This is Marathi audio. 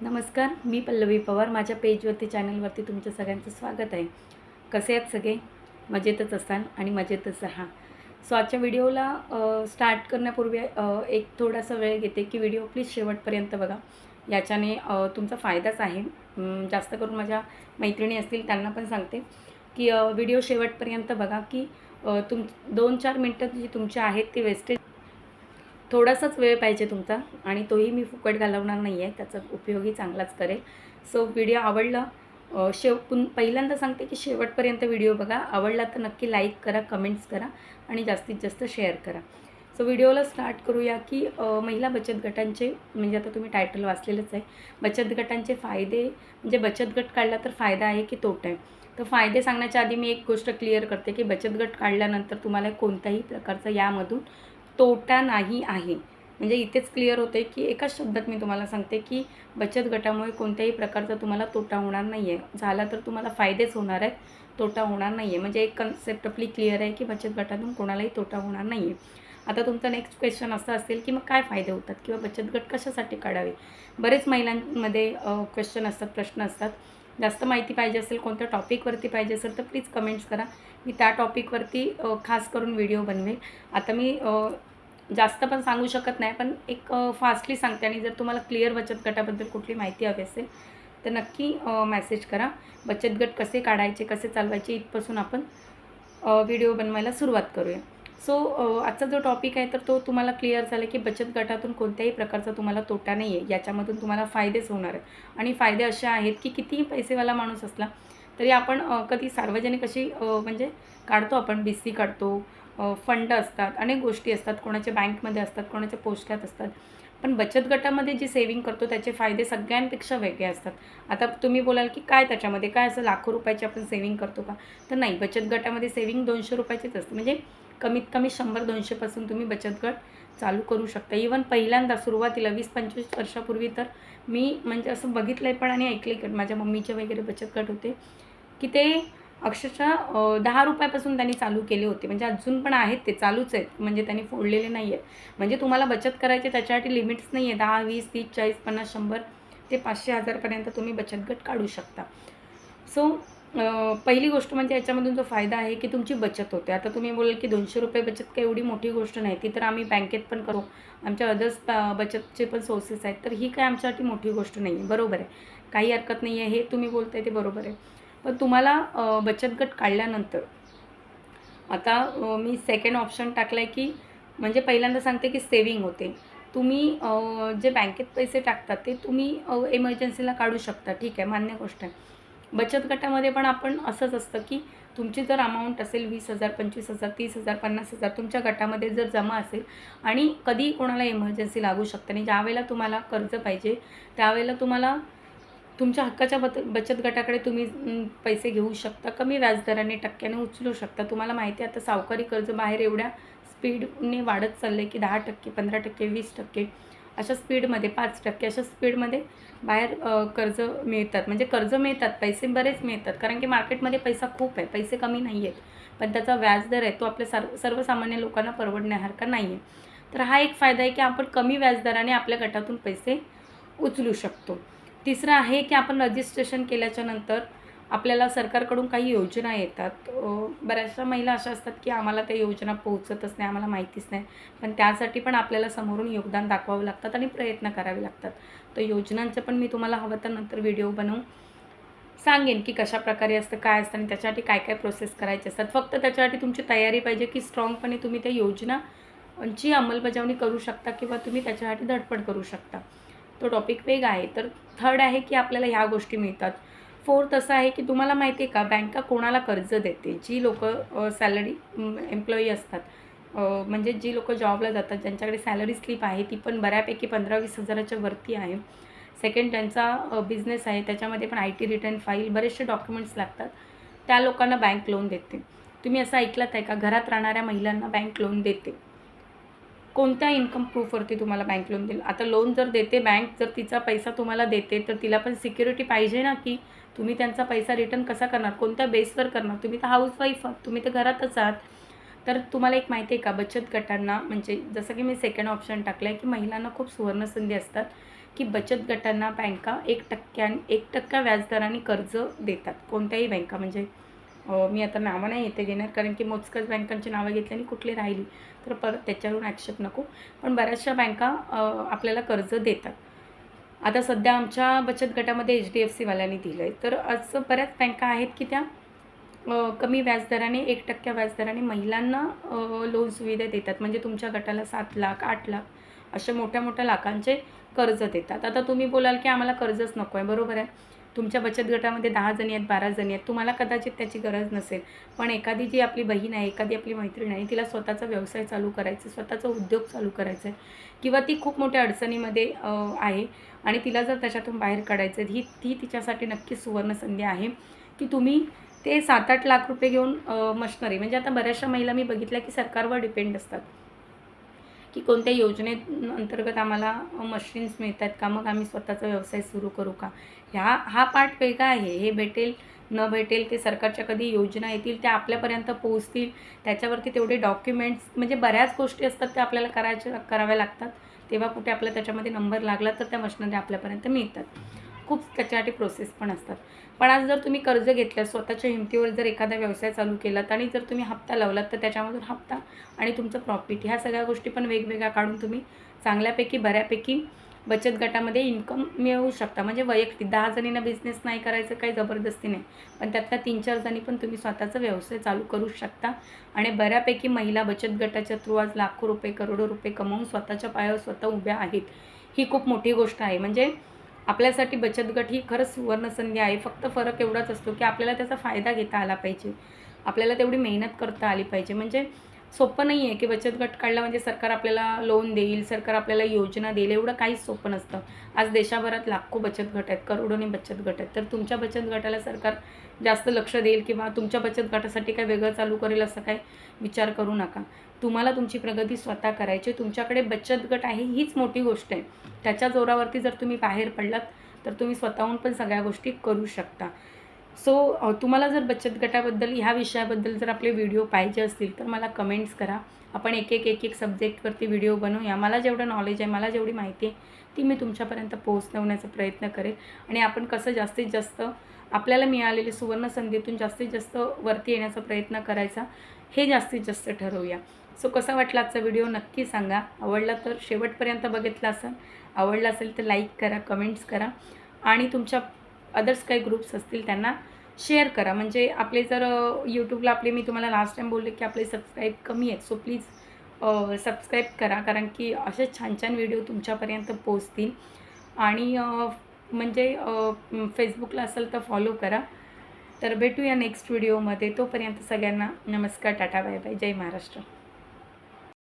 नमस्कार मी पल्लवी पवार. माझ्या पेजवरती चॅनलवरती तुमच्या सगळ्यांचं स्वागत आहे. कसे आहेत सगळे? मजेतच असाल आणि मजेतच राहा. सो आजच्या व्हिडिओला स्टार्ट करण्यापूर्वी एक थोडासा वेळ घेते की व्हिडिओ प्लीज शेवटपर्यंत बघा. याच्याने तुमचा फायदाच आहे. जास्त करून माझ्या मैत्रिणी असतील त्यांना पण सांगते की व्हिडिओ शेवटपर्यंत बघा की तुम दोन चार मिनटं जी तुमची आहेत ती वेस्टेज थोडासाच वेळ पाहिजे तुमचा आणि तोही मी फुकट घालवणार नाही आहे त्याचा उपयोगही चांगलाच करेल. सो व्हिडिओ आवडला शेव पुन पहिल्यांदा सांगते की शेवटपर्यंत व्हिडिओ बघा. आवडला तर नक्की लाईक करा कमेंट्स करा आणि जास्तीत जास्त शेअर करा. सो व्हिडिओला स्टार्ट करूया की महिला बचत गटांचे म्हणजे आता तुम्ही टायटल वाचलेलंच आहे. बचत गटांचे फायदे म्हणजे बचत गट काढला तर फायदा आहे की तोटा आहे? तर फायदे सांगण्याच्या आधी मी एक गोष्ट क्लिअर करते की बचत गट काढल्यानंतर तुम्हाला कोणत्याही प्रकारचा यामधून तोटा नाही आहे. म्हणजे इथेच क्लिअर होते की एकाच शब्दात मी तुम्हाला सांगते की बचत गटामुळे कोणत्याही प्रकारचा तुम्हाला तोटा होणार नाही आहे झाला तर तुम्हाला फायदेच होणार आहेत. तोटा होणार नाही आहे म्हणजे एक कन्सेप्ट आपली क्लिअर आहे की बचत गटातून कोणालाही तोटा होणार नाही आहे आता तुमचा नेक्स्ट क्वेश्चन असं असेल की मग काय फायदे होतात किंवा बचत गट कशासाठी काढावे? बरेच महिलांमध्ये क्वेश्चन असतात प्रश्न असतात. जास्त माहिती पाहिजे असेल कोणत्या टॉपिकवरती पाहिजे असेल तर प्लीज कमेंट्स करा. मी त्या टॉपिकवरती खास करून व्हिडिओ बनवेल. आता मी जास्त पण सांगू शकत नाही पण एक फास्टली सांगते आणि जर तुम्हाला क्लिअर बचत गटाबद्दल कुठली माहिती हवी असेल तर नक्की मेसेज करा. बचत गट कसे काढायचे कसे चालवायचे इथपासून आपण व्हिडिओ बनवायला सुरुवात करूया. सो आजचा जो टॉपिक आहे तर तो तुम्हाला क्लिअर झाला की बचत गटातून कोणत्याही प्रकारचा तुम्हाला तोटा नाही आहे. याच्यामधून तुम्हाला फायदेच होणार आहेत. आणि फायदे असे आहेत की कितीही पैसेवाला माणूस असला तरी आपण कधी सार्वजनिक अशी म्हणजे काढतो आपण बी सी काढतो फंड असतात अनेक गोष्टी असतात कोणाच्या बँकमध्ये असतात कोणाच्या पोस्टात असतात. पण बचत गटामध्ये जी सेविंग करतो त्याचे फायदे सगळ्यांपेक्षा वेगळे असतात. आता तुम्ही बोलाल की काय त्याच्यामध्ये काय असं लाखो रुपयाची आपण सेविंग करतो का? तर नाही बचत गटामध्ये सेविंग दोनशे रुपयाचीच असते. म्हणजे कमीत कमी शंभर दोनशेपासून तुम्ही बचत गट चालू करू शकता. इवन पहिल्यांदा सुरुवातीला वीस पंचवीस वर्षापूर्वी तर मी म्हणजे असं बघितलं आहे पण आणि ऐकलं आहे माझ्या मम्मीचे वगैरे बचत गट होते की ते अक्षरशः दहा रुपयापासून त्यांनी चालू केले होते. म्हणजे अजून पण आहेत ते चालूच आहेत. म्हणजे त्यांनी फोडलेले नाही आहेत. म्हणजे तुम्हाला बचत करायची त्याच्यासाठी लिमिट्स नाही आहे दहा वीस तीस चाळीस पन्नास शंभर ते पाचशे हजारपर्यंत तुम्ही बचत गट काढू शकता. सो पहिली गोष्ट म्हणजे याच्यामधून जो फायदा आहे की तुमची बचत होते. आता तुम्ही बोलाल की दोनशे रुपये बचत काही एवढी मोठी गोष्ट नाही. ती तर आम्ही बँकेत पण करू आमच्या अदर्स बचतचे पण सोर्सेस आहेत. तर ही काय आमच्यासाठी मोठी गोष्ट नाही आहे बरोबर आहे. काही हरकत नाही आहे हे तुम्ही बोलताय ते बरोबर आहे. पण तुम्हाला बचत गट काढल्यानंतर आता मी सेकंड ऑप्शन टाकलं आहे की म्हणजे पहिल्यांदा सांगते की सेविंग होते. तुम्ही जे बँकेत पैसे टाकतात ते तुम्ही इमर्जन्सीला काढू शकता. ठीक आहे मान्य गोष्ट आहे. बचत गटामध्ये पण आपण असंच असतं की तुमची जर अमाऊंट असेल वीस हजार पंचवीस हजार तीस हजार पन्नास हजार तुमच्या गटामध्ये जर जमा असेल आणि कधी कोणाला इमर्जन्सी लागू शकते आणि ज्यावेळेला तुम्हाला कर्ज पाहिजे त्यावेळेला तुम्हाला तुमच्या हक्काच्या बत बचत गटाकडे तुम्ही पैसे घेऊ शकता. कमी व्याजदराने टक्क्याने उचलू शकता. तुम्हाला माहिती आहे आता सावकारी कर्ज बाहेर एवढ्या स्पीडने वाढत चाललं आहे की दहा टक्के पंधरा टक्के वीस टक्के. अशा स्पीडमध्ये पाच टक्के अशा स्पीडमध्ये बाहेर कर्ज मिळतात. म्हणजे कर्ज मिळतात पैसे बरेच मिळतात. कारण की मार्केटमध्ये पैसा खूप आहे पैसे कमी नाही आहेत पण त्याचा व्याजदर आहे तो आपल्या सर्व सर्वसामान्य लोकांना परवडण्यासारखा नाही आहे तर हा एक फायदा आहे की आपण कमी व्याजदराने आपल्या गटातून पैसे उचलू शकतो. तिसरं आहे की आपण रजिस्ट्रेशन केल्याच्यानंतर आपल्याला सरकारकडून काही योजना येतात. बऱ्याचशा महिला अशा असतात की आम्हाला त्या योजना पोहोचतच नाही आम्हाला माहितीच नाही. पण त्यासाठी पण आपल्याला समोरून योगदान दाखवावं लागतात आणि प्रयत्न करावे लागतात. तर योजनांचं पण मी तुम्हाला हवं तर नंतर व्हिडिओ बनवून सांगेन की कशा प्रकारे असतं काय असतं आणि त्याच्यासाठी काय काय प्रोसेस करायचे असतात. फक्त त्याच्यासाठी तुमची तयारी पाहिजे की स्ट्रॉंगपणे तुम्ही त्या योजनांची अंमलबजावणी करू शकता किंवा तुम्ही त्याच्यासाठी धडपड करू शकता. तो टॉपिक वेग आहे. तर थर्ड आहे की आपल्याला ह्या गोष्टी मिळतात. फोर्थ असं आहे की तुम्हाला माहिती आहे का बँका कोणाला कर्ज देते? जी लोक सॅलरी एम्प्लॉई असतात. म्हणजे जी लोक जॉबला जातात ज्यांच्याकडे सॅलरी स्लिप आहे ती पण बऱ्यापैकी पंधरा वीस हजाराच्या वरती आहे. सेकंड त्यांचा बिझनेस आहे त्याच्यामध्ये पण आय टी रिटर्न फाईल बरेचसे डॉक्युमेंट्स लागतात. त्या लोकांना बँक लोन देते. तुम्ही असं ऐकलात आहे का? घरात राहणाऱ्या महिलांना बँक लोन देते. कोणत्या इन्कम प्रूफवरती तुम्हाला बँक लोन देईल? आता लोन जर देते बँक जर तिचा पैसा तुम्हाला देते तर तिला पण सिक्युरिटी पाहिजे ना की तुम्ही त्यांचा पैसा रिटर्न कसा करणार? कोणत्या बेसवर करणार? तुम्ही तर हाऊसवाईफ आहात तुम्ही तर घरातच आहात. तर तुम्हाला एक माहिती आहे का? बचत गटांना म्हणजे जसं की मी सेकंड ऑप्शन टाकलं आहे की महिलांना खूप सुवर्णसंधी असतात की बचत गटांना बँका एक टक्क्यां एक टक्का व्याजदराने कर्ज देतात कोणत्याही बँका म्हणजे मी आता नावं नाही येते घेणार कारण की मोजकच बँकांची नावं घेतली आणि कुठली राहिली तर परत त्याच्यावरून ॲक्शेप नको. पण बऱ्याचशा बँका आपल्याला कर्ज देतात. आता सध्या आमच्या बचत गटामध्ये एच डी एफ सीवाल्यांनी दिलं आहे तर असं बऱ्याच बँका आहेत की त्या कमी व्याजदराने एक टक्क्या व्याजदराने महिलांना लोन सुविधा देतात. म्हणजे तुमच्या गटाला सात लाख आठ लाख अशा मोठ्या मोठ्या लाखांचे कर्ज देतात. आता तुम्ही बोलाल की आम्हाला कर्जच नको आहे बरोबर आहे. तुमच्या बचत गटामध्ये दहा जणी आहेत बारा जणी आहेत तुम्हाला कदाचित त्याची गरज नसेल. पण एखादी जी आपली बहीण आहे एखादी आपली मैत्रीण आहे तिला स्वतःचा व्यवसाय चालू करायचा आहे स्वतःचा उद्योग चालू करायचा आहे किंवा ती खूप मोठ्या अडचणीमध्ये आहे आणि तिला जर त्याच्यातून बाहेर काढायचं आहे ही ती तिच्यासाठी नक्कीच सुवर्णसंधी आहे की तुम्ही ते सात आठ लाख रुपये घेऊन मशनरी. म्हणजे आता बऱ्याचशा महिला मी बघितल्या की सरकारवर डिपेंड असतात. की कोणत्या योजने अंतर्गत आम्हाला मशीन्स मिळतात का? मग आम्ही स्वतःचा व्यवसाय सुरू करू का? ह्या हा पार्ट वेगळा आहे. हे भेटेल न भेटेल ते सरकारच्या कधी योजना येतील त्या आपल्यापर्यंत पोहोचतील त्याच्यावरती तेवढे डॉक्युमेंट्स म्हणजे बऱ्याच गोष्टी असतात त्या आपल्याला करायच्या कराव्या लागतात. तेव्हा कुठे आपला त्याच्यामध्ये नंबर लागला तर त्या मशिनरी आपल्यापर्यंत मिळतात. खूप त्याच्यासाठी प्रोसेस पण असतात. पण आज जर तुम्ही कर्ज घेतलं स्वतःच्या हिमतीवर जर एखादा व्यवसाय चालू केलात आणि जर तुम्ही हप्ता लावलात तर त्याच्यामधून हप्ता आणि तुमचं प्रॉफिट ह्या सगळ्या गोष्टी पण वेगवेगळ्या काढून तुम्ही चांगल्यापैकी बऱ्यापैकी बचत गटामध्ये इन्कम मिळवू शकता. म्हणजे वैयक्तिक दहा जणींना बिझनेस नाही करायचं काही जबरदस्ती नाही. पण त्यातल्या तीन चार जणी पण तुम्ही स्वतःचा व्यवसाय चालू करू शकता. आणि बऱ्यापैकी महिला बचत गटाच्या थ्रू आज लाखो रुपये करोडो रुपये कमवून स्वतःच्या पायावर स्वतः उभ्या आहेत. ही खूप मोठी गोष्ट आहे. म्हणजे आपल्यासाठी बचत गट ही खरंच सुवर्णसंधी आहे. फक्त फरक एवढाच असतो की आपल्याला त्याचा फायदा घेता आला पाहिजे. आपल्याला तेवढी मेहनत करता आली पाहिजे. म्हणजे सोपं नाही आहे की बचत गट काढला म्हणजे सरकार आपल्याला लोन देईल सरकार आपल्याला योजना देईल एवढं काहीच सोपं नसतं. आज देशाभरात लाखो बचत गट आहेत करोडोनी बचत गट आहेत. तर तुमच्या बचत गटाला सरकार जास्त लक्ष देईल किंवा तुमच्या बचत गटासाठी काय वेगळं चालू करेल असं काय विचार करू नका. तुम्हाला तुमची प्रगती स्वतः करायची तुमच्याकडे बचत गट आहे हीच मोठी गोष्ट आहे. त्याच्या जोरावरती जर तुम्ही बाहेर पडलात तर तुम्ही स्वतःहून पण सगळ्या गोष्टी करू शकता. सो तुम्हाला जर बचत गटाबद्दल ह्या विषयाबद्दल जर आपले व्हिडिओ पाहिजे असतील तर मला कमेंट्स करा. आपण एक एक एक एक सब्जेक्टवरती व्हिडिओ बनवूया. मला जेवढं नॉलेज आहे मला जेवढी माहिती आहे ती मी तुमच्यापर्यंत पोहोचवण्याचा प्रयत्न करेन आणि आपण कसं जास्तीत जास्त आपल्याला मिळालेली सुवर्ण संधीतून जास्तीत जास्त वरती येण्याचा प्रयत्न करायचा हे जास्तीत जास्त ठरवूया. सो कसा वाटला आजचा व्हिडिओ नक्की सांगा. आवडला तर शेवटपर्यंत बघितला असेल. आवडला असेल तर लाईक करा कमेंट्स करा. आणि तुमच्या अदर्स काही ग्रुप्स असतील त्यांना शेअर करा. म्हणजे आपले जर यूट्यूबला आपले मी तुम्हाला लास्ट टाईम बोलले की आपले सबस्क्राईब कमी आहेत. सो प्लीज सबस्क्राईब करा. कारण की असे छान छान व्हिडिओ तुमच्यापर्यंत पोचतील आणि म्हणजे फेसबुकला असेल तर फॉलो करा. तर भेटूया नेक्स्ट व्हिडिओमध्ये तोपर्यंत सगळ्यांना नमस्कार टाटा बाय बाय जय महाराष्ट्र.